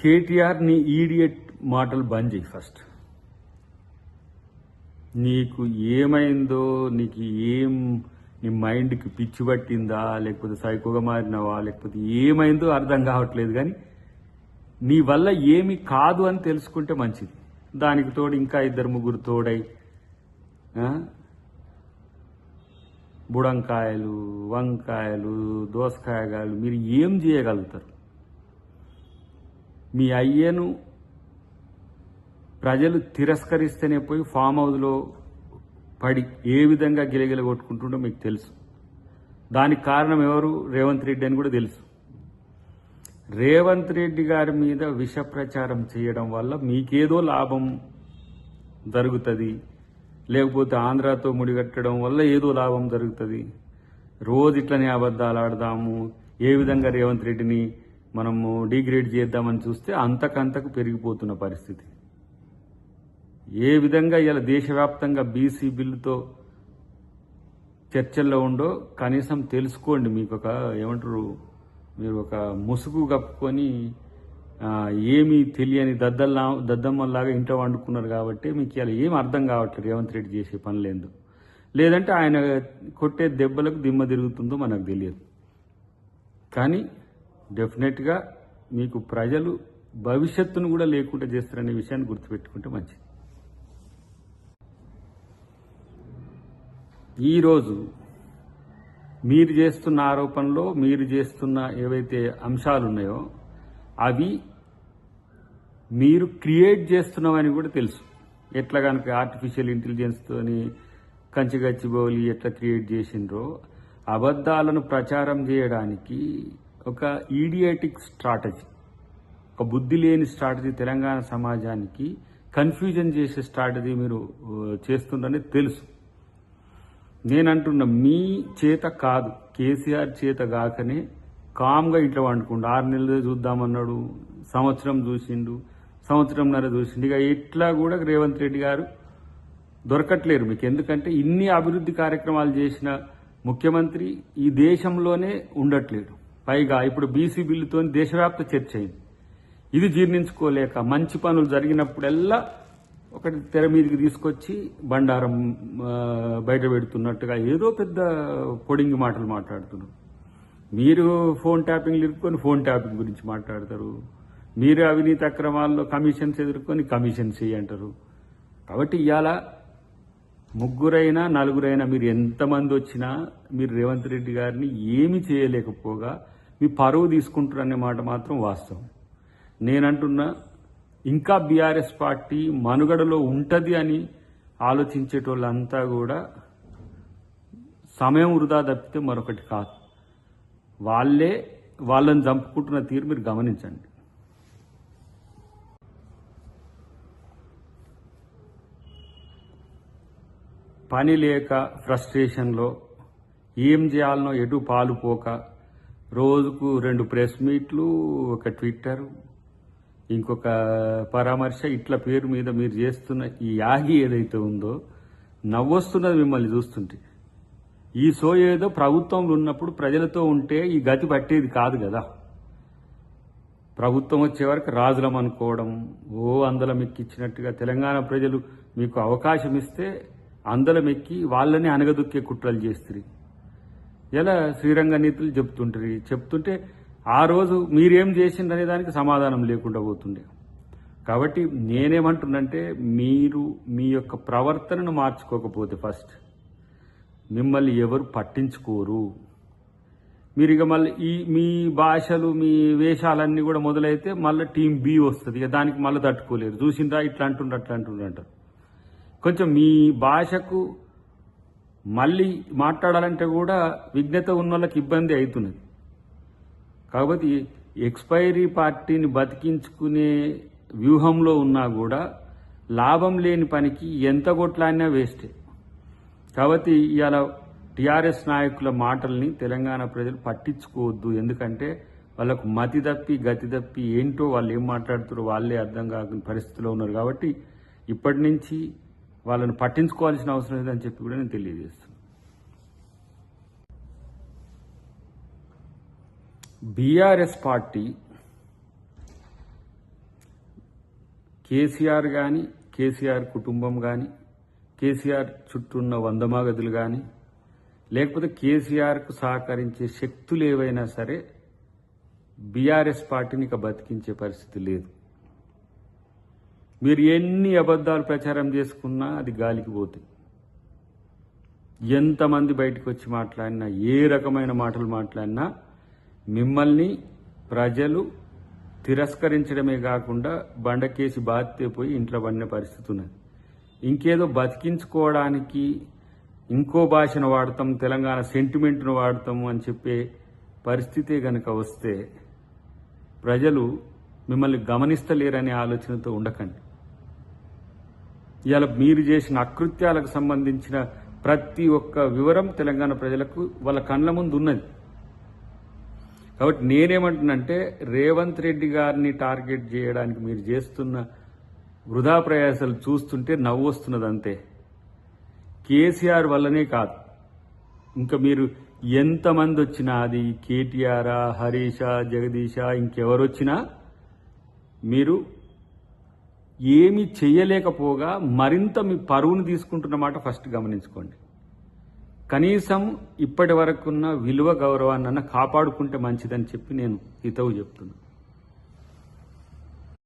కేటీఆర్ నీ ఈడియట్ మాటలు బంద్ చేయి ఫస్ట్. నీకు ఏమైందో నీకు ఏం నీ మైండ్కి పిచ్చి పట్టిందా లేకపోతే సైకోగా మారినావా లేకపోతే ఏమైందో అర్థం కావట్లేదు కానీ నీ వల్ల ఏమి కాదు అని తెలుసుకుంటే మంచిది. దానికి తోడు ఇంకా ఇద్దరు ముగ్గురు తోడై బుడంకాయలు వంకాయలు దోసకాయగాయలు మీరు ఏం చేయగలుగుతారు? మీ అయ్యను ప్రజలు తిరస్కరిస్తేనే పోయి ఫామ్ హౌస్లో పడి ఏ విధంగా గిలగిల కొట్టుకుంటుండో మీకు తెలుసు. దానికి కారణం ఎవరు? రేవంత్ రెడ్డి అని కూడా తెలుసు. రేవంత్ రెడ్డి గారి మీద విష ప్రచారం చేయడం వల్ల మీకేదో లాభం జరుగుతుంది. లేకపోతే ఆంధ్రాతో ముడిగట్టడం వల్ల ఏదో లాభం జరుగుతుంది. రోజు ఇట్లనే అబద్ధాలు ఆడదాము. ఏ విధంగా రేవంత్ రెడ్డిని మనము డిగ్రేడ్ చేద్దామని చూస్తే అంతకంతకు పెరిగిపోతున్న పరిస్థితి. ఏ విధంగా ఇలా దేశవ్యాప్తంగా బీసీ బిల్లుతో చర్చల్లో ఉండో కనీసం తెలుసుకోండి మీకు ఒక ఏమంటారు మీరు ఒక ముసుగు కప్పుకొని ఏమీ తెలియని దద్దల్లా దద్దమ్మల్లాగా ఇంట్లో వండుకున్నారు కాబట్టి మీకు ఇలా ఏం అర్థం కావట్లేదు రేవంత్ రెడ్డి చేసే పనులేందు లేదంటే ఆయన కొట్టే దెబ్బలకు దిమ్మ తిరుగుతుందో మనకు తెలియదు. కానీ డెఫినెట్గా మీకు ప్రజలు భవిష్యత్తును కూడా లేకుండా చేస్తారనే విషయాన్ని గుర్తుపెట్టుకుంటే మంచిది. ఈరోజు మీరు చేస్తున్న ఆరోపణలో మీరు చేస్తున్న ఏవైతే అంశాలు ఉన్నాయో అవి మీరు క్రియేట్ చేస్తున్నామని కూడా తెలుసు. ఎట్లా కనుక ఆర్టిఫిషియల్ ఇంటెలిజెన్స్తోని కంచిగచ్చిబౌలి ఎట్లా క్రియేట్ చేసిండ్రో అబద్ధాలను ప్రచారం చేయడానికి ఒక ఈడియాటిక్ స్ట్రాటజీ ఒక బుద్ధి లేని స్ట్రాటజీ తెలంగాణ సమాజానికి కన్ఫ్యూజన్ చేసే స్ట్రాటజీ మీరు చేస్తుందని తెలుసు. నేనంటున్న మీ చేత కాదు కేసీఆర్ చేత కాకనే కామ్గా ఇంట్లో వండుకుండు. ఆరు నెలలు చూద్దామన్నాడు సంవత్సరం చూసిండు సంవత్సరంన్నర చూసిండు. ఇక ఎట్లా కూడా రేవంత్ రెడ్డి గారు దొరకట్లేరు మీకు. ఎందుకంటే ఇన్ని అభివృద్ధి కార్యక్రమాలు చేసిన ముఖ్యమంత్రి ఈ దేశంలోనే ఉండట్లేడు. పైగా ఇప్పుడు బీసీ బిల్లుతో దేశవ్యాప్త చర్చ అయింది. ఇది జీర్ణించుకోలేక మంచి పనులు జరిగినప్పుడల్లా ఒకటి తెర మీదకి తీసుకొచ్చి బండారం బయట పెడుతున్నట్టుగా ఏదో పెద్ద పొడింగి మాటలు మాట్లాడుతున్నారు. మీరు ఫోన్ ట్యాపింగ్లు ఇరుక్కొని ఫోన్ ట్యాపింగ్ గురించి మాట్లాడతారు. మీరు అవినీతి అక్రమాల్లో కమిషన్స్ ఎదుర్కొని కమిషన్స్ అంటారు కాబట్టి ఇవాళ ముగ్గురైనా నలుగురైనా మీరు ఎంతమంది వచ్చినా మీరు రేవంత్ రెడ్డి గారిని ఏమి చేయలేకపోగా మీ పరువు తీసుకుంటారనే మాట మాత్రం వాస్తవం. నేనంటున్నా ఇంకా బీఆర్ఎస్ పార్టీ మనుగడలో ఉంటుంది అని ఆలోచించేటోళ్ళంతా కూడా సమయం వృధా తప్పితే మరొకటి కాదు. వాళ్ళే వాళ్ళని చంపుకుంటున్న తీరు మీరు గమనించండి. పని లేక ఫ్రస్ట్రేషన్లో ఏం చేయాలనో ఎటు పాలుపోక రోజుకు రెండు ప్రెస్ మీట్లు ఒక ట్విట్టర్ ఇంకొక పరామర్శ ఇట్ల పేరు మీద మీరు చేస్తున్న ఈ యాగి ఏదైతే ఉందో నవ్వొస్తున్నది మిమ్మల్ని చూస్తుంటే. ఈ సో ఏదో ప్రభుత్వంలో ఉన్నప్పుడు ప్రజలతో ఉంటే ఈ గతి పట్టేది కాదు కదా. ప్రభుత్వం వచ్చే వరకు రాజులం అనుకోవడం ఓ అందలం ఎక్కిచ్చినట్టుగా తెలంగాణ ప్రజలు మీకు అవకాశం ఇస్తే అందలం ఎక్కి వాళ్ళని అనగదొక్కే కుట్రలు చేస్తుంది ఇలా శ్రీరంగ నీతులు చెప్తుంటారు? చెప్తుంటే ఆ రోజు మీరేం చేసిందనే దానికి సమాధానం లేకుండా పోతుండే. కాబట్టి నేనేమంటున్నంటే మీరు మీ యొక్క ప్రవర్తనను మార్చుకోకపోతే ఫస్ట్ మిమ్మల్ని ఎవరు పట్టించుకోరు. మీరు ఇక మళ్ళీ ఈ మీ భాషలు మీ వేషాలన్నీ కూడా మొదలైతే మళ్ళీ టీం బి వస్తుంది. ఇక దానికి మళ్ళీ తట్టుకోలేరు. చూసిండ్రా ఇట్లా అంటుండ్రు అట్లా అంటుండ్రు అంటారు. కొంచెం మీ భాషకు మళ్ళీ మాట్లాడాలంటే కూడా విజ్ఞత ఉన్న వాళ్ళకి ఇబ్బంది అవుతున్నది కాబట్టి ఎక్స్పైరీ పార్టీని బతికించుకునే వ్యూహంలో ఉన్నా కూడా లాభం లేని పనికి ఎంత కొట్లాడినా వేస్టే. కాబట్టి ఇవాళ టీఆర్ఎస్ నాయకుల మాటల్ని తెలంగాణ ప్రజలు పట్టించుకోవద్దు. ఎందుకంటే వాళ్ళకు మతి తప్పి గతి తప్పి ఏంటో వాళ్ళు ఏం మాట్లాడుతారో వాళ్ళే అర్థం కాకుండా పరిస్థితిలో ఉన్నారు. కాబట్టి ఇప్పటి నుంచి వాళ్ళని పట్టించుకోవాల్సిన అవసరం లేదని చెప్పి కూడా నేను తెలియజేస్తున్నాను బీఆర్ఎస్ పార్టీ కేసీఆర్ కానీ కేసీఆర్ కుటుంబం కానీ కేసీఆర్ చుట్టూ ఉన్న వందమాగదులు కానీ లేకపోతే కేసీఆర్కు సహకరించే శక్తులు ఏవైనా సరే బీఆర్ఎస్ పార్టీని ఇక బతికించే పరిస్థితి లేదు. మీరు ఎన్ని అబద్ధాలు ప్రచారం చేసుకున్నా అది గాలికి పోతుంది. ఎంతమంది బయటకు వచ్చి మాట్లాడినా ఏ రకమైన మాటలు మాట్లాడినా మిమ్మల్ని ప్రజలు తిరస్కరించడమే కాకుండా బండకేసి బాధితే పోయి ఇంట్లో పడిన పరిస్థితి ఉన్నది. ఇంకేదో బతికించుకోవడానికి ఇంకో భాషను వాడతాం తెలంగాణ సెంటిమెంట్ను వాడతాము అని చెప్పే పరిస్థితే గనక వస్తే ప్రజలు మిమ్మల్ని గమనిస్తలేరనే ఆలోచనతో ఉండకండి. ఇవాళ మీరు చేసిన అకృత్యాలకు సంబంధించిన ప్రతి ఒక్క వివరం తెలంగాణ ప్రజలకు వాళ్ళ కళ్ళ ముందు ఉన్నది. కాబట్టి నేనేమంటున్నంటే రేవంత్ రెడ్డి గారిని టార్గెట్ చేయడానికి మీరు చేస్తున్న వృధా ప్రయాసాలు చూస్తుంటే నవ్వు వస్తున్నది అంతే. కేసీఆర్ వల్లనే కాదు. ఇంకా మీరు ఎంతమంది వచ్చినా అది కేటీఆర్ హరీష జగదీష ఇంకెవరు వచ్చినా మీరు ఏమి చేయలేకపోగా మరింత మీ పరువును తీసుకుంటున్నమాట ఫస్ట్ గమనించుకోండి. కనీసం ఇప్పటి వరకున్న విలువ గౌరవాన్ని కాపాడుకుంటే మంచిదని చెప్పి నేను హితవు చెప్తున్నాను